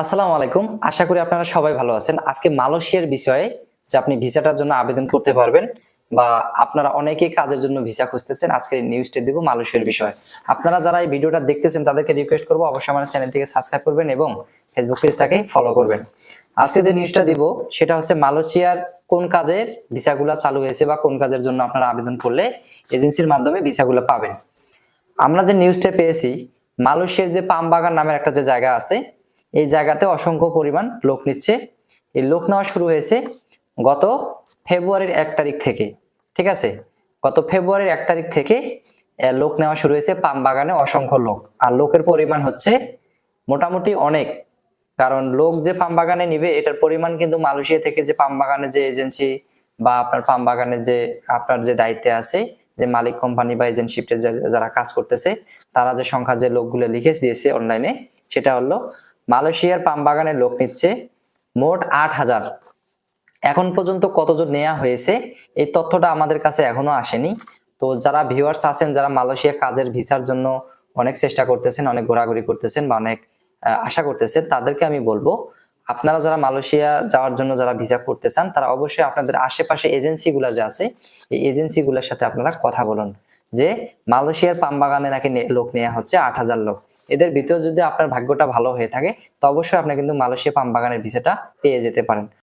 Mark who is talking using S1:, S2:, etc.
S1: আসসালামু আলাইকুম। আশা করি আপনারা সবাই ভালো আছেন। আজকে মালয়েশিয়ার বিষয়ে যে আপনি ভিসাটার জন্য আবেদন করতে পারবেন বা আপনারা অনেকেই কাজের জন্য ভিসা খুঁজতেছেন, আজকের নিউজটা দিব মালয়েশিয়ার বিষয়ে। আপনারা যারা এই ভিডিওটা দেখতেছেন, তাদেরকে রিকোয়েস্ট করব, অবশ্যই আমার চ্যানেলটিকে সাবস্ক্রাইব করবেন এবং ফেসবুক পেজটাকে ফলো করবেন। আজকে যে নিউজটা দিব, সেটা হচ্ছে মালয়েশিয়ার কোন কাজের ভিসাগুলো চালু হয়েছে বা কোন কাজের জন্য আপনারা আবেদন করলে এজেন্সির মাধ্যমে ভিসাগুলো পাবেন। আমরা যে নিউজটা পেয়েছি, মালয়েশিয়ার যে পাম বাগান নামের একটা যে জায়গা আছে এই জায়গাতে অসংখ্য পরিমাণ লোক নিচ্ছে। এই লোক নেওয়া শুরু হয়েছে গত ফেব্রুয়ারির এক তারিখ থেকে, ঠিক আছে? গত ফেব্রুয়ারির এক তারিখ থেকে লোক নেওয়া শুরু হয়েছে পাম বাগানে অসংখ্য লোক। আর লোকের পরিমাণ হচ্ছে মোটামুটি অনেক। কারণ লোক যে পাম বাগানে নিবে, এটার পরিমাণ কিন্তু মালয়েশিয়া থেকে যে পাম বাগানের যে এজেন্সি বা আপনার পাম বাগানের যে, আপনার যে দায়িত্বে আছে, যে মালিক কোম্পানি বা এজেন্সিপে যারা কাজ করতেছে, তারা যে সংখ্যা যে লোকগুলো লিখে দিয়েছে অনলাইনে, সেটা হলো মালয়েশিয়ার পাম বাগানে লোক নিচ্ছে মোট আট হাজার। এখন পর্যন্ত কতজন নেওয়া হয়েছে, এই তথ্যটা আমাদের কাছে এখনও আসেনি। তো যারা ভিউয়ার্স আছেন, যারা মালয়েশিয়া কাজের ভিসার জন্য অনেক চেষ্টা করতেছেন, অনেক ঘোরাঘুরি করতেছেন বা অনেক আশা করতেছেন, তাদেরকে আমি বলব, আপনারা যারা মালয়েশিয়া যাওয়ার জন্য যারা ভিসা করতে চান, তারা অবশ্যই আপনাদের আশেপাশে এজেন্সিগুলো যে আছে, এই এজেন্সিগুলোর সাথে আপনারা কথা বলুন। যে মালয়েশিয়ার পাম বাগানে নাকি লোক নেওয়া হচ্ছে আট হাজার লোক। এদের ভিতরে যদি আপনার ভাগ্যটা ভালো হয়ে থাকে, তো অবশ্যই আপনি কিন্তু মালয়েশিয়া পাম বাগানের ভিসাটা পেয়ে যেতে পারেন।